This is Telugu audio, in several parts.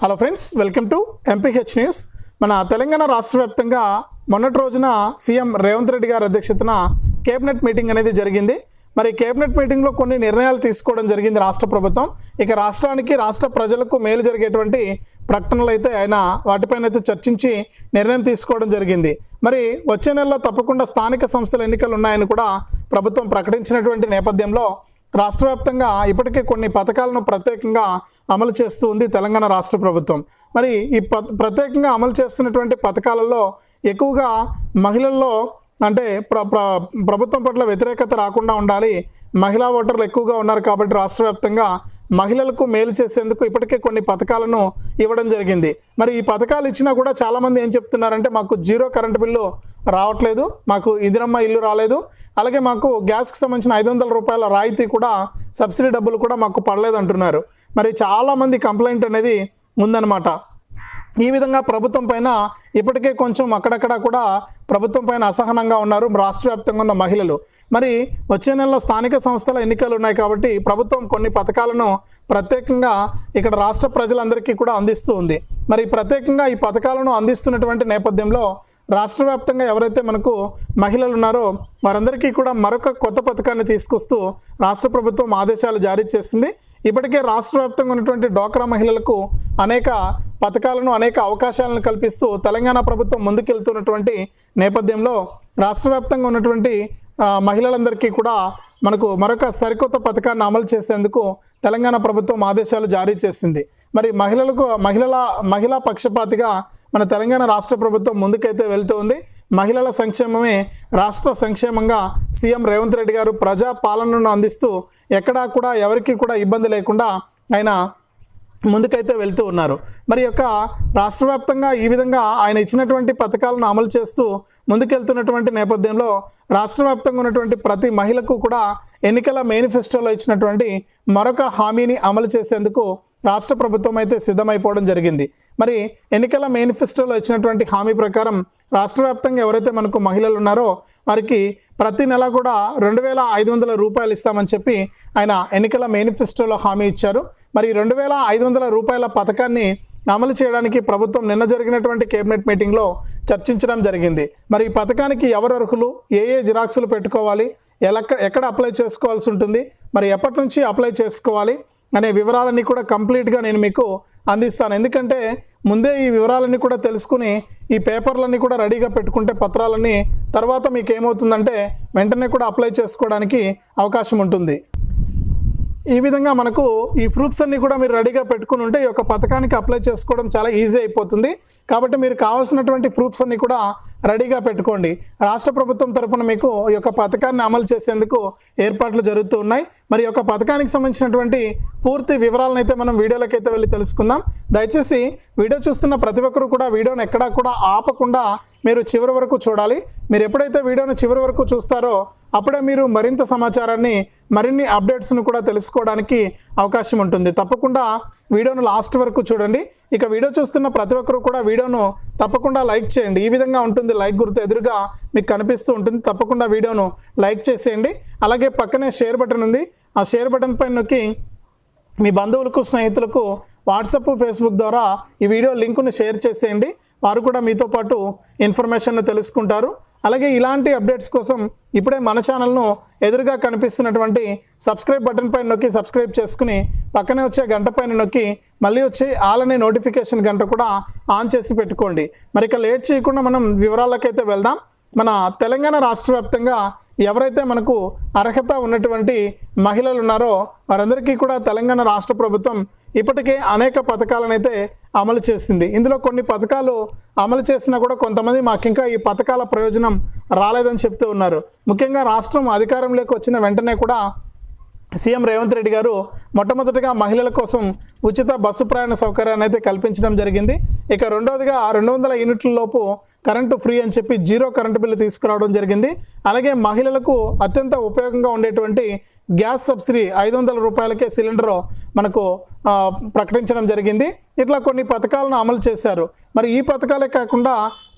Hello friends welcome to MPH news మన తెలంగాణ రాష్ట్ర వ్యాప్తంగా మొన్నటి రోజున సీఎం రేవంత్ రెడ్డి గారి అధ్యక్షతన కేబినెట్ మీటింగ్ అనేది జరిగింది. మరి కేబినెట్ మీటింగ్లో కొన్ని నిర్ణయాలు తీసుకోవడం జరిగింది రాష్ట్ర ప్రభుత్వం. ఇక రాష్ట్రానికి రాష్ట్ర ప్రజలకు మేలు జరిగేటువంటి ప్రకటనలు అయితే ఆయన వాటిపైన అయితే చర్చించి నిర్ణయం తీసుకోవడం జరిగింది. మరి వచ్చే నెలలో తప్పకుండా స్థానిక సంస్థల ఎన్నికలు ఉన్నాయని కూడా ప్రభుత్వం ప్రకటించినటువంటి నేపథ్యంలో రాష్ట్ర వ్యాప్తంగా ఇప్పటికే కొన్ని పథకాలను ప్రత్యేకంగా అమలు చేస్తూ ఉంది తెలంగాణ రాష్ట్ర ప్రభుత్వం. మరి ఈ ప ప్రత్యేకంగా అమలు చేస్తున్నటువంటి పథకాలలో ఎక్కువగా మహిళల్లో అంటే ప్ర ప్ర ప్రభుత్వం పట్ల వ్యతిరేకత రాకుండా ఉండాలి. మహిళా ఓటర్లు ఎక్కువగా ఉన్నారు కాబట్టి రాష్ట్ర వ్యాప్తంగా మహిళలకు మేలు చేసేందుకు ఇప్పటికే కొన్ని పథకాలను ఇవ్వడం జరిగింది. మరి ఈ పథకాలు ఇచ్చినా కూడా చాలామంది ఏం చెప్తున్నారంటే మాకు జీరో కరెంటు బిల్లు రావట్లేదు మాకు ఇందిరమ్మ ఇల్లు రాలేదు అలాగే మాకు గ్యాస్కి సంబంధించిన ఐదు వందల రూపాయల రాయితీ కూడా సబ్సిడీ డబ్బులు కూడా మాకు పడలేదు అంటున్నారు మరి చాలామంది కంప్లైంట్ అనేది ఉందన్నమాట. ఈ విధంగా ప్రభుత్వం పైన ఇప్పటికే కొంచెం అక్కడక్కడ కూడా ప్రభుత్వం పైన అసహనంగా ఉన్నారు రాష్ట్ర వ్యాప్తంగా ఉన్న మహిళలు. మరి వచ్చే నెలలో స్థానిక సంస్థల ఎన్నికలు ఉన్నాయి కాబట్టి ప్రభుత్వం కొన్ని పథకాలను ప్రత్యేకంగా ఇక్కడ రాష్ట్ర ప్రజలందరికీ కూడా అందిస్తూ ఉంది. మరి ప్రత్యేకంగా ఈ పథకాలను అందిస్తున్నటువంటి నేపథ్యంలో రాష్ట్ర వ్యాప్తంగా ఎవరైతే మనకు మహిళలు ఉన్నారో వారందరికీ కూడా మరొక కొత్త పథకాన్ని తీసుకొస్తూ రాష్ట్ర ప్రభుత్వం ఆదేశాలు జారీ చేసింది. ఇప్పటికే రాష్ట్ర వ్యాప్తంగా ఉన్నటువంటి డోక్రా మహిళలకు అనేక పథకాలను అనేక అవకాశాలను కల్పిస్తూ తెలంగాణ ప్రభుత్వం ముందుకెళ్తున్నటువంటి నేపథ్యంలో రాష్ట్ర వ్యాప్తంగా ఉన్నటువంటి మహిళలందరికీ కూడా మనకు మరొక సరికొత్త పథకాన్ని అమలు చేసేందుకు తెలంగాణ ప్రభుత్వం ఆదేశాలు జారీ చేసింది. మరి మహిళలకు మహిళల మహిళా పక్షపాతిగా మన తెలంగాణ రాష్ట్ర ప్రభుత్వం ముందుకైతే వెళ్తూ ఉంది. మహిళల సంక్షేమమే రాష్ట్ర సంక్షేమంగా సీఎం రేవంత్ రెడ్డి గారు ప్రజా పాలనను అందిస్తూ ఎక్కడా కూడా ఎవరికి కూడా ఇబ్బంది లేకుండా ఆయన ముందుకైతే వెళ్తూ ఉన్నారు. మరి యొక్క రాష్ట్ర వ్యాప్తంగా ఈ విధంగా ఆయన ఇచ్చినటువంటి పథకాలను అమలు చేస్తూ ముందుకెళ్తున్నటువంటి నేపథ్యంలో రాష్ట్ర వ్యాప్తంగా ఉన్నటువంటి ప్రతి మహిళకు కూడా ఎన్నికల మేనిఫెస్టోలో ఇచ్చినటువంటి మరొక హామీని అమలు చేసేందుకు రాష్ట్ర ప్రభుత్వం అయితే సిద్ధమైపోవడం జరిగింది. మరి ఎన్నికల మేనిఫెస్టోలో ఇచ్చినటువంటి హామీ ప్రకారం రాష్ట్ర వ్యాప్తంగా ఎవరైతే మనకు మహిళలు ఉన్నారో వారికి ప్రతి నెల కూడా రెండు వేల ఐదు వందల రూపాయలు ఇస్తామని చెప్పి ఆయన ఎన్నికల మేనిఫెస్టోలో హామీ ఇచ్చారు. మరి రెండు వేల ఐదు వందల రూపాయల పథకాన్ని అమలు చేయడానికి ప్రభుత్వం నిన్న జరిగినటువంటి కేబినెట్ మీటింగ్లో చర్చించడం జరిగింది. మరి ఈ పథకానికి ఎవరు అర్హులు? ఏ ఏ జిరాక్సులు పెట్టుకోవాలి? ఎలా ఎక్కడ అప్లై చేసుకోవాల్సి ఉంటుంది? మరి ఎప్పటి నుంచి అప్లై చేసుకోవాలి? అనే వివరాలన్నీ కూడా కంప్లీట్గా నేను మీకు అందిస్తాను. ఎందుకంటే ముందే ఈ వివరాలన్నీ కూడా తెలుసుకుని ఈ పేపర్లన్నీ కూడా రెడీగా పెట్టుకుంటే పత్రాలన్నీ తర్వాత మీకు ఏమవుతుందంటే వెంటనే కూడా అప్లై చేసుకోవడానికి అవకాశం ఉంటుంది. ఈ విధంగా మనకు ఈ ప్రూఫ్స్ అన్నీ కూడా మీరు రెడీగా పెట్టుకుని ఉంటే ఈ యొక్క పథకానికి అప్లై చేసుకోవడం చాలా ఈజీ అయిపోతుంది. కాబట్టి మీరు కావాల్సినటువంటి ప్రూఫ్స్ అన్ని కూడా రెడీగా పెట్టుకోండి. రాష్ట్ర ప్రభుత్వం తరపున మీకు ఈ యొక్క పథకాన్ని అమలు చేసేందుకు ఏర్పాట్లు జరుగుతూ ఉన్నాయి. మరి ఈ యొక్క పథకానికి సంబంధించినటువంటి పూర్తి వివరాలను అయితే మనం వీడియోలోకి అయితే వెళ్ళి తెలుసుకుందాం. దయచేసి వీడియో చూస్తున్న ప్రతి ఒక్కరు కూడా వీడియోను ఎక్కడా కూడా ఆపకుండా మీరు చివరి వరకు చూడాలి. మీరు ఎప్పుడైతే వీడియోను చివరి వరకు చూస్తారో అప్పుడే మీరు మరింత సమాచారాన్ని మరిన్ని అప్డేట్స్ను కూడా తెలుసుకోవడానికి అవకాశం ఉంటుంది. తప్పకుండా వీడియోను లాస్ట్ వరకు చూడండి. ఇక వీడియో చూస్తున్న ప్రతి ఒక్కరు కూడా వీడియోను తప్పకుండా లైక్ చేయండి. ఈ విధంగా ఉంటుంది లైక్ గుర్తు ఎదురుగా మీకు కనిపిస్తూ ఉంటుంది. తప్పకుండా వీడియోను లైక్ చేసేయండి. అలాగే పక్కనే షేర్ బటన్ ఉంది. ఆ షేర్ బటన్ పైన నొక్కి మీ బంధువులకు స్నేహితులకు వాట్సాప్ ఫేస్బుక్ ద్వారా ఈ వీడియో లింకును షేర్ చేసేయండి. వారు కూడా మీతో పాటు ఇన్ఫర్మేషన్ను తెలుసుకుంటారు. అలాగే ఇలాంటి అప్డేట్స్ కోసం ఇప్పుడే మన ఛానల్ను ఎదురుగా కనిపిస్తున్నటువంటి సబ్స్క్రైబ్ బటన్ పైన నొక్కి సబ్స్క్రైబ్ చేసుకుని పక్కనే వచ్చే గంట పైన నొక్కి మళ్ళీ వచ్చే ఆలనే నోటిఫికేషన్ గంట కూడా ఆన్ చేసి పెట్టుకోండి. మరి ఇక లేట్ చేయకుండా మనం వివరాలకైతే వెళ్దాం. మన తెలంగాణ రాష్ట్ర వ్యాప్తంగా ఎవరైతే మనకు అర్హత ఉన్నటువంటి మహిళలు ఉన్నారో వారందరికీ కూడా తెలంగాణ రాష్ట్ర ప్రభుత్వం ఇప్పటికే అనేక పథకాలను అయితే అమలు చేసింది. ఇందులో కొన్ని పథకాలు అమలు చేసినా కూడా కొంతమంది మాకు ఇంకా ఈ పథకాల ప్రయోజనం రాలేదని చెప్తూ ఉన్నారు. ముఖ్యంగా రాష్ట్రం అధికారంలోకి వచ్చిన వెంటనే కూడా సీఎం రేవంత్ రెడ్డి గారు మొట్టమొదటిగా మహిళల కోసం ఉచిత బస్సు ప్రయాణ సౌకర్యాన్ని అయితే కల్పించడం జరిగింది. ఇక రెండవదిగా రెండు వందల యూనిట్ల లోపు కరెంటు ఫ్రీ అని చెప్పి జీరో కరెంటు బిల్లు తీసుకురావడం జరిగింది. అలాగే మహిళలకు అత్యంత ఉపయోగంగా ఉండేటువంటి గ్యాస్ సబ్సిడీ ఐదు వందల రూపాయలకే సిలిండర్ మనకు ప్రకటించడం జరిగింది. ఇట్లా కొన్ని పథకాలను అమలు చేశారు. మరి ఈ పథకాలే కాకుండా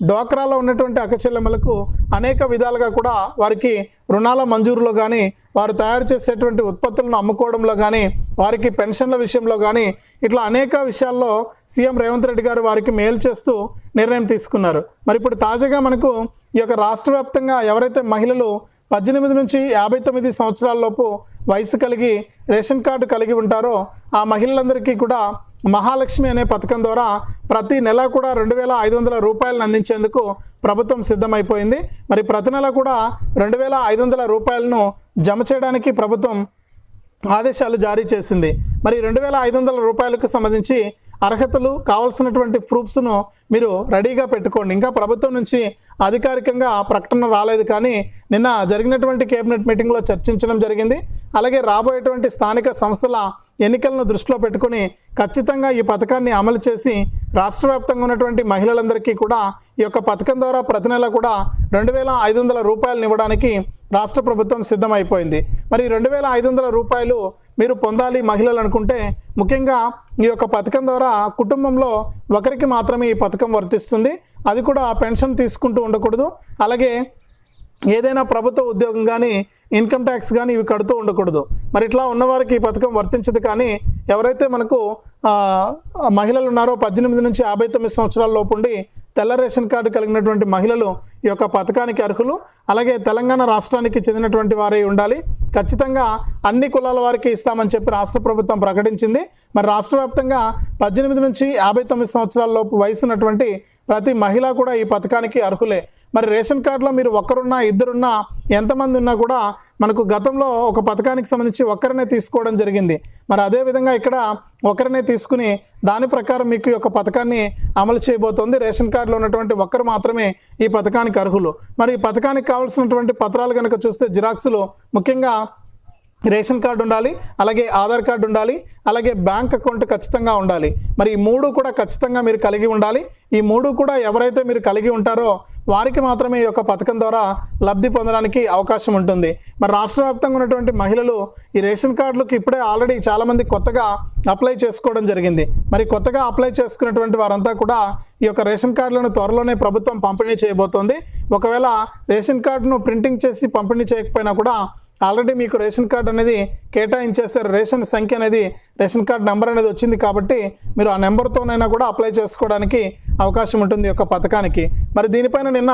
డ్వాక్రాలో ఉన్నటువంటి అక్కచెల్లెమ్మలకు అనేక విధాలుగా కూడా వారికి రుణాల మంజూరులో కానీ వారు తయారు చేసేటువంటి ఉత్పత్తులను అమ్ముకోవడంలో కానీ వారికి పెన్షన్ల విషయంలో కానీ ఇట్లా అనేక విషయాల్లో సీఎం రేవంత్ రెడ్డి గారు వారికి మేలు చేస్తూ నిర్ణయం తీసుకున్నారు. మరి ఇప్పుడు తాజాగా మనకు ఈ యొక్క రాష్ట్ర వ్యాప్తంగా ఎవరైతే మహిళలు పద్దెనిమిది నుంచి యాభై తొమ్మిది సంవత్సరాలలోపు వయసు కలిగి రేషన్ కార్డు కలిగి ఉంటారో ఆ మహిళలందరికీ కూడా మహాలక్ష్మి అనే పథకం ద్వారా ప్రతి నెల కూడా రెండు వేల ఐదు వందల రూపాయలను అందించేందుకు ప్రభుత్వం సిద్ధమైపోయింది. మరి ప్రతి నెల కూడా రెండు వేల ఐదు వందల రూపాయలను జమ చేయడానికి ప్రభుత్వం ఆదేశాలు జారీ చేసింది. మరి రెండు వేల ఐదు వందల రూపాయలకు సంబంధించి అర్హతలు కావాల్సినటువంటి ప్రూఫ్స్ను మీరు రెడీగా పెట్టుకోండి. ఇంకా ప్రభుత్వం నుంచి అధికారికంగా ప్రకటన రాలేదు కానీ నిన్న జరిగినటువంటి కేబినెట్ మీటింగ్లో చర్చించడం జరిగింది. అలాగే రాబోయేటువంటి స్థానిక సంస్థల ఎన్నికలను దృష్టిలో పెట్టుకొని ఖచ్చితంగా ఈ పథకాన్ని అమలు చేసి రాష్ట్ర వ్యాప్తంగా ఉన్నటువంటి మహిళలందరికీ కూడా ఈ యొక్క పథకం ద్వారా ప్రతి నెల కూడా రెండు వేల ఐదు వందల రూపాయలను ఇవ్వడానికి రాష్ట్ర ప్రభుత్వం సిద్ధమైపోయింది. మరి రెండు వేల ఐదు వందల రూపాయలు మీరు పొందాలి మహిళలు అనుకుంటే ముఖ్యంగా ఈ యొక్క పథకం ద్వారా కుటుంబంలో ఒకరికి మాత్రమే ఈ పథకం వర్తిస్తుంది. అది కూడా పెన్షన్ తీసుకుంటూ ఉండకూడదు. అలాగే ఏదైనా ప్రభుత్వ ఉద్యోగం కానీ ఇన్కమ్ ట్యాక్స్ కానీ ఇవి కడుతూ ఉండకూడదు. మరి ఇట్లా ఉన్నవారికి ఈ పథకం వర్తించదు కానీ ఎవరైతే మనకు మహిళలు ఉన్నారో పద్దెనిమిది నుంచి యాభై తొమ్మిది సంవత్సరాల లోపు ఉండి తెల్ల రేషన్ కార్డు కలిగినటువంటి మహిళలు ఈ యొక్క పథకానికి అర్హులు. అలాగే తెలంగాణ రాష్ట్రానికి చెందినటువంటి వారై ఉండాలి. ఖచ్చితంగా అన్ని కులాల వారికి ఇస్తామని చెప్పి రాష్ట్ర ప్రభుత్వం ప్రకటించింది. మరి రాష్ట్ర వ్యాప్తంగా పద్దెనిమిది నుంచి యాభై తొమ్మిది సంవత్సరాలలోపు వయసు ఉన్నటువంటి ప్రతి మహిళ కూడా ఈ పథకానికి అర్హులే. మరి రేషన్ కార్డులో మీరు ఒక్కరున్నా ఇద్దరున్నా ఎంతమంది ఉన్నా కూడా మనకు గతంలో ఒక పథకానికి సంబంధించి ఒక్కరినే తీసుకోవడం జరిగింది. మరి అదేవిధంగా ఇక్కడ ఒకరినే తీసుకుని దాని ప్రకారం మీకు ఈ యొక్క పథకాన్ని అమలు చేయబోతోంది. రేషన్ కార్డులో ఉన్నటువంటి ఒక్కరు మాత్రమే ఈ పథకానికి అర్హులు. మరి ఈ పథకానికి కావాల్సినటువంటి పత్రాలు కనుక చూస్తే జిరాక్సులు ముఖ్యంగా రేషన్ కార్డు ఉండాలి అలాగే ఆధార్ కార్డు ఉండాలి అలాగే బ్యాంక్ అకౌంట్ ఖచ్చితంగా ఉండాలి. మరి ఈ మూడు కూడా ఖచ్చితంగా మీరు కలిగి ఉండాలి. ఈ మూడు కూడా ఎవరైతే మీరు కలిగి ఉంటారో వారికి మాత్రమే ఈ యొక్క పథకం ద్వారా లబ్ధి పొందడానికి అవకాశం ఉంటుంది. మరి రాష్ట్ర వ్యాప్తంగా ఉన్నటువంటి మహిళలు ఈ రేషన్ కార్డులకు ఇప్పుడే ఆల్రెడీ చాలామంది కొత్తగా అప్లై చేసుకోవడం జరిగింది. మరి కొత్తగా అప్లై చేసుకున్నటువంటి వారంతా కూడా ఈ యొక్క రేషన్ కార్డులను త్వరలోనే ప్రభుత్వం పంపిణీ చేయబోతోంది. ఒకవేళ రేషన్ కార్డును ప్రింటింగ్ చేసి పంపిణీ చేయకపోయినా కూడా ఆల్రెడీ మీకు రేషన్ కార్డు అనేది కేటాయించేసారు రేషన్ సంఖ్య అనేది రేషన్ కార్డు నెంబర్ అనేది వచ్చింది కాబట్టి మీరు ఆ నెంబర్తోనైనా కూడా అప్లై చేసుకోవడానికి అవకాశం ఉంటుంది ఈ యొక్క పథకానికి. మరి దీనిపైన నిన్న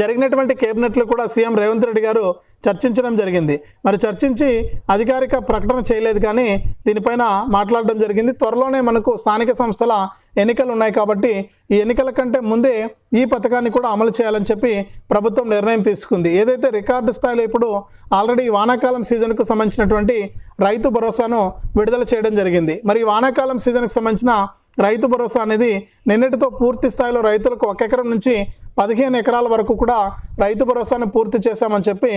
జరిగినటువంటి కేబినెట్లో కూడా సీఎం రేవంత్ రెడ్డి గారు చర్చించడం జరిగింది. మరి చర్చించి అధికారిక ప్రకటన చేయలేదు కానీ దీనిపైన మాట్లాడడం జరిగింది. త్వరలోనే మనకు స్థానిక సంస్థల ఎన్నికలు ఉన్నాయి కాబట్టి ఈ ఎన్నికల కంటే ముందే ఈ పథకాన్ని కూడా అమలు చేయాలని చెప్పి ప్రభుత్వం నిర్ణయం తీసుకుంది. ఏదైతే రికార్డు స్థాయిలో ఇప్పుడు ఆల్రెడీ వానాకాలం సీజన్కు సంబంధించినటువంటి రైతు భరోసాను విడుదల చేయడం జరిగింది. మరి వానాకాలం సీజన్కు సంబంధించిన రైతు భరోసా అనేది నిన్నటితో పూర్తి స్థాయిలో రైతులకు ఒక ఎకరం నుంచి పదిహేను ఎకరాల వరకు కూడా రైతు భరోసాను పూర్తి చేశామని చెప్పి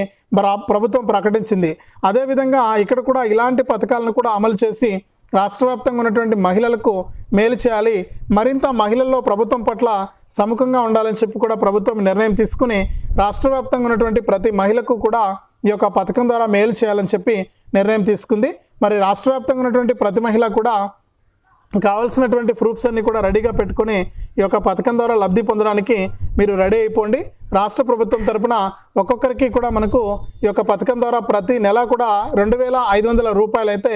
ప్రభుత్వం ప్రకటించింది. అదేవిధంగా ఇక్కడ కూడా ఇలాంటి పథకాలను కూడా అమలు చేసి రాష్ట్ర వ్యాప్తంగా ఉన్నటువంటి మహిళలకు మేలు చేయాలి. మరింత మహిళల్లో ప్రభుత్వం పట్ల సముఖంగా ఉండాలని చెప్పి కూడా ప్రభుత్వం నిర్ణయం తీసుకుని రాష్ట్ర వ్యాప్తంగా ఉన్నటువంటి ప్రతి మహిళకు కూడా ఈ యొక్క పథకం ద్వారా మేలు చేయాలని చెప్పి నిర్ణయం తీసుకుంది. మరి రాష్ట్ర వ్యాప్తంగా ఉన్నటువంటి ప్రతి మహిళ కూడా కావాల్సినటువంటి ప్రూఫ్స్ అన్ని కూడా రెడీగా పెట్టుకొని ఈ యొక్క పథకం ద్వారా లబ్ధి పొందడానికి మీరు రెడీ అయిపోండి. రాష్ట్ర ప్రభుత్వం తరపున ఒక్కొక్కరికి కూడా మనకు ఈ యొక్క పథకం ద్వారా ప్రతి నెల కూడా రెండు వేల ఐదు వందల రూపాయలు అయితే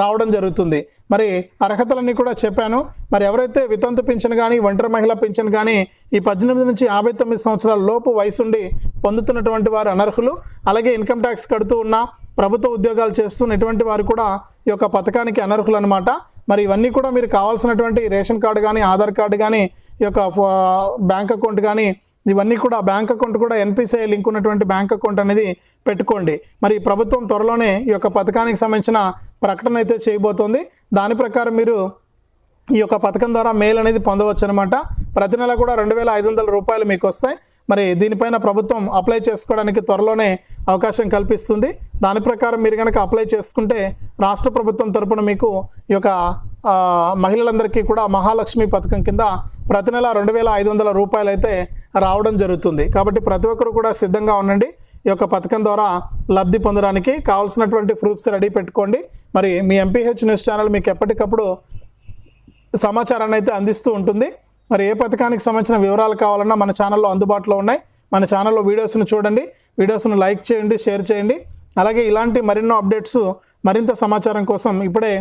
రావడం జరుగుతుంది. మరి అర్హతలన్నీ కూడా చెప్పాను. మరి ఎవరైతే వితంతు పింఛన్ కానీ ఒంటరి మహిళ పింఛన్ కానీ ఈ పద్దెనిమిది నుంచి యాభై తొమ్మిది సంవత్సరాల లోపు వయసుండి పొందుతున్నటువంటి వారు అనర్హులు. అలాగే ఇన్కమ్ ట్యాక్స్ కడుతూ ఉన్న ప్రభుత్వ ఉద్యోగాలు చేస్తున్నటువంటి వారు కూడా ఈ యొక్క పథకానికి అనర్హులు అనమాట మరి ఇవన్నీ కూడా మీరు కావాల్సినటువంటి రేషన్ కార్డు కానీ ఆధార్ కార్డు కానీ ఈ యొక్క బ్యాంక్ అకౌంట్ కానీ ఇవన్నీ కూడా బ్యాంక్ అకౌంట్ కూడా ఎన్పిసిఐ లింక్ ఉన్నటువంటి బ్యాంక్ అకౌంట్ అనేది పెట్టుకోండి. మరి ప్రభుత్వం త్వరలోనే ఈ యొక్క పథకానికి సంబంధించిన ప్రకటన అయితే చేయబోతోంది. దాని ప్రకారం మీరు ఈ యొక్క పథకం ద్వారా మేల్ అనేది పొందవచ్చు అనమాట ప్రతి నెల కూడా రెండు వేల ఐదు వందల రూపాయలు మీకు వస్తాయి. మరి దీనిపైన ప్రభుత్వం అప్లై చేసుకోవడానికి త్వరలోనే అవకాశం కల్పిస్తుంది. దాని ప్రకారం మీరు కనుక అప్లై చేసుకుంటే రాష్ట్ర ప్రభుత్వం తరపున మీకు ఈ యొక్క మహిళలందరికీ కూడా మహాలక్ష్మి పథకం కింద ప్రతి నెల రెండు వేల ఐదు వందల రూపాయలు అయితే రావడం జరుగుతుంది. కాబట్టి ప్రతి ఒక్కరు కూడా సిద్ధంగా ఉండండి. ఈ యొక్క పథకం ద్వారా లబ్ధి పొందడానికి కావాల్సినటువంటి ప్రూఫ్స్ రెడీ పెట్టుకోండి. మరి మీ ఎంపీహెచ్ న్యూస్ ఛానల్ మీకు ఎప్పటికప్పుడు సమాచారాన్ని అయితే అందిస్తూ ఉంటుంది. మరి ఏ పథకానికి సంబంధించిన వివరాలు కావాలన్నా మన ఛానల్లో అందుబాటులో ఉన్నాయి. మన ఛానల్లో వీడియోస్ను చూడండి. వీడియోస్ను లైక్ చేయండి షేర్ చేయండి. అలాగే ఇలాంటి మరెన్నో అప్డేట్స్ మరింత సమాచారం కోసం ఇప్పుడే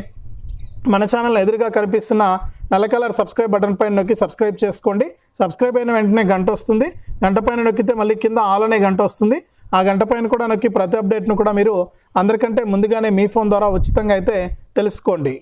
మన ఛానల్ ఎదురుగా కనిపిస్తున్న నల్ల కలర్ సబ్స్క్రైబ్ బటన్ పైన నొక్కి సబ్స్క్రైబ్ చేసుకోండి. సబ్స్క్రైబ్ అయిన వెంటనే గంట వస్తుంది. గంట పైన నొక్కితే మళ్ళీ కింద ఆల్ అనే గంట వస్తుంది. ఆ గంట పైన కూడా నొక్కి ప్రతి అప్డేట్ను కూడా మీరు అందరికంటే ముందుగానే మీ ఫోన్ ద్వారా ఉచితంగా అయితే తెలుసుకోండి.